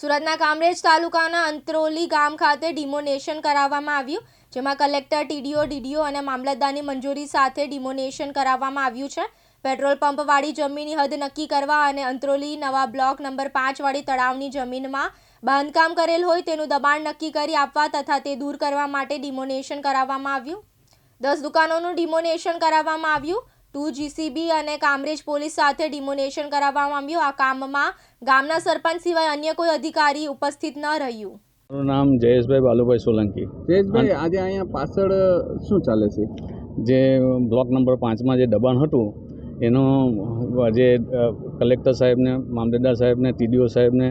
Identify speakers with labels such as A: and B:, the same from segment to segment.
A: સુરતના કામરેજ તાલુકાના અંત્રોલી ગામ ખાતે ડિમોનેશન કરાવવામાં આવ્યું, જેમાં કલેક્ટર ટીડીઓ, ડીડીઓ અને મામલતદારની મંજૂરી સાથે ડિમોનેશન કરાવવામાં આવ્યું છે. પેટ્રોલ પંપવાળી જમીનની હદ નક્કી કરવા અને અંત્રોલી નવા બ્લોક નંબર પાંચવાળી તળાવની જમીનમાં બાંધકામ કરેલ હોય તેનું દબાણ નક્કી કરી આપવા તથા તે દૂર કરવા માટે ડિમોનેશન કરાવવામાં આવ્યું. દસ દુકાનોનું ડિમોનેશન કરાવવામાં આવ્યું. ટુ જીસીબી અને કામરેજ પોલીસ સાથે ડિમોનેશન કરાવવામાં આવ્યું. આ કામમાં ગામના સરપંચ સિવાય અન્ય કોઈ અધિકારી ઉપસ્થિત ન રહ્યું.
B: મારું નામ જયેશભાઈ બાલુભાઈ સોલંકી.
C: જયેશભાઈ આજે અહીંયા પાછળ શું ચાલે છે?
B: જે બ્લોક નંબર પાંચમાં જે દબાણ હતું એનો જે કલેક્ટર સાહેબને મામલતદાર સાહેબને ટીડીઓ સાહેબને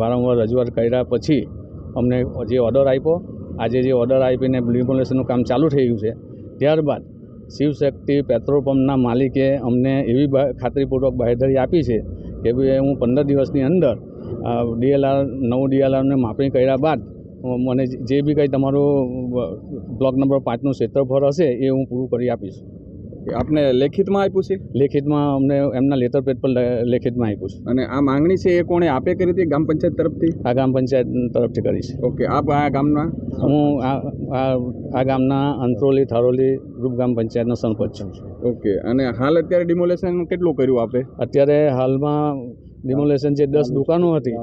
B: વારંવાર રજૂઆત કર્યા પછી અમને જે ઓર્ડર આપ્યો આજે જે ઓર્ડર આપીને ડિમોલેશનનું કામ ચાલુ થઈ ગયું છે ત્યારબાદ શિવશક્તિ પેટ્રોલ પંપના માલિકે અમને એવી ખાતરીપૂર્વક બાહેધરી આપી છે કે ભાઈ હું પંદર દિવસની અંદર ડીએલઆર, નવું ડીએલઆરને માપણી કર્યા બાદ મને જે બી કંઈ તમારું બ્લોક નંબર પાંચનું ક્ષેત્રફળ હશે એ હું પૂરું કરી આપીશ.
C: આપને લેખિતમાં આપ્યું છે?
B: લેખિતમાં અમને એમના લેટર પેડ પર લેખિતમાં આપ્યું છે.
C: અને આ માંગણી છે એ કોણે આપે કરી હતી ગામ પંચાયત તરફથી?
B: આ ગામ પંચાયત તરફથી કરીશ
C: ઓકે આપ આ ગામના?
B: હું આ આ- ગામના અંત્રોલી થારોલી રૂપ ગ્રામ પંચાયતનો સરપંચ છું.
C: ઓકે. અને હાલ અત્યારે ડિમોલેશન કેટલું કર્યું આપે?
B: અત્યારે હાલમાં ડિમોલેશન જે દસ દુકાનો હતી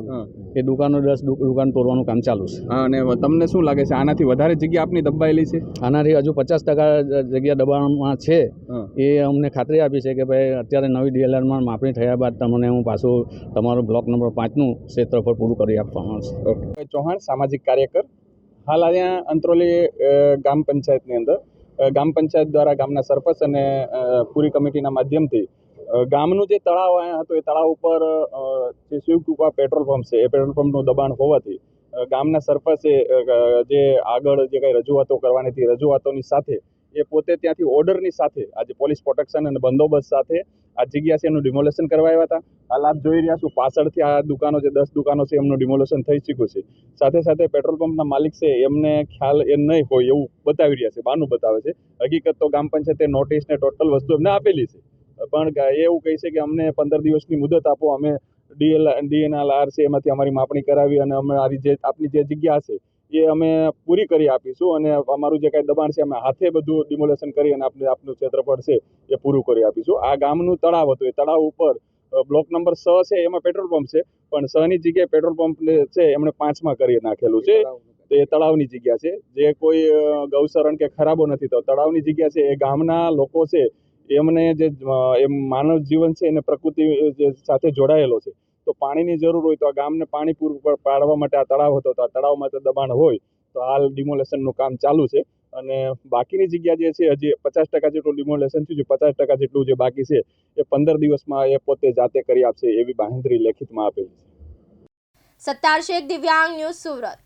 B: એ દુકાનો દસ દુકાન તોડવાનું કામ ચાલુ છે.
C: હા, અને તમને શું લાગે છે? આનાથી વધારે જગ્યા આપની દબાયેલી છે?
B: આનાથી હજુ પચાસ ટકા જગ્યા દબાણમાં છે. એ અમને ખાતરી આપી છે કે ભાઈ અત્યારે નવી ડીએલઆરમાં માપણી થયા બાદ તમને હું પાછું તમારું બ્લોક નંબર પાંચનું ક્ષેત્રફળ પૂરું કરી આપવામાં આવશે.
C: ઓકે. ચૌહાણ સામાજિક કાર્યકર. હાલ અહીંયા અંત્રોલી ગ્રામ પંચાયતની અંદર. ગ્રામ પંચાયત દ્વારા ગામના સરપંચ અને પૂરી કમિટીના માધ્યમથી ગામનું જે તળાવ અહીંયા હતું એ તળાવ ઉપર જે શિવકૃપા પેટ્રોલ પંપ છે, એ પેટ્રોલ પંપનું દબાણ હોવાથી ગામના સરપંચે જે આગળ જે કંઈ રજૂઆતો કરવાની હતી, રજૂઆતોની સાથે, એ પોતે ત્યાંથી ઓર્ડરની સાથે, આજે પોલીસ પ્રોટેક્શન અને બંદોબસ્ત સાથે આ જગ્યા છે એનું ડિમોલેશન કરવા આવ્યા હતા. હાલ આપ જોઈ રહ્યા છો પાછળથી આ દુકાનો જે દસ દુકાનો છે, એમનું ડિમોલેશન થઈ ચૂક્યું છે. સાથે સાથે પેટ્રોલ પંપના માલિક છે, એમને ખ્યાલ એ નહીં હોય એવું બતાવી રહ્યા છે બાનું બતાવે છે. હકીકત તો ગ્રામ પંચાયતે નોટિસ ને ટોટલ વસ્તુ એમને આપેલી છે. પણ એ એવું કહે છે કે અમને પંદર દિવસની મુદત આપો, અમે ડીએલ ડીએનએલ આર છે, એમાંથી અમારી માપણી કરાવી અને અમે આ જે, આપની જે જગ્યા છે એ અમે પૂરી કરી આપીશું અને અમારું જે કાંઈ દબાણ છે, અમે હાથે બધું ડિમોલેશન કરી અને આપણે આપનું ક્ષેત્રફળ છે, એ પૂરું કરી આપીશું. આ ગામનું તળાવ હતું. એ તળાવ ઉપર બ્લોક નંબર છ છે, એમાં પેટ્રોલ પંપ છે. પણ છ ની જગ્યાએ પેટ્રોલ પંપ છે, એમણે પાંચમાં કરી નાખેલું છે. તો એ તળાવની જગ્યા છે. જે કોઈ ગૌસરણ કે ખરાબો નથી તો તળાવની જગ્યા છે, એ ગામના લોકો છે. એમને જે એમ માનવ જીવન છે, એને પ્રકૃતિ સાથે જોડાયેલો છે. તો પાણીની જરૂર હોય તો આ ગામને પાણી પૂરું પાડવા માટે આ તળાવ હતો તો આ તળાવમાં તો દબાણ હોય, તો હાલ ડિમોલેશનનું કામ ચાલુ છે. અને બાકીની જગ્યા જે છે, હજી પચાસ ટકા જેટલું ડિમોલેશન થયું છે, પચાસ ટકા જેટલું જે બાકી છે, એ પંદર દિવસમાં એ પોતે જાતે કરી આપશે એવી બાહેંધરી લેખિતમાં આપેલી છે.
A: સત્તાર દિવ્યાંગ ન્યૂઝ સુરત.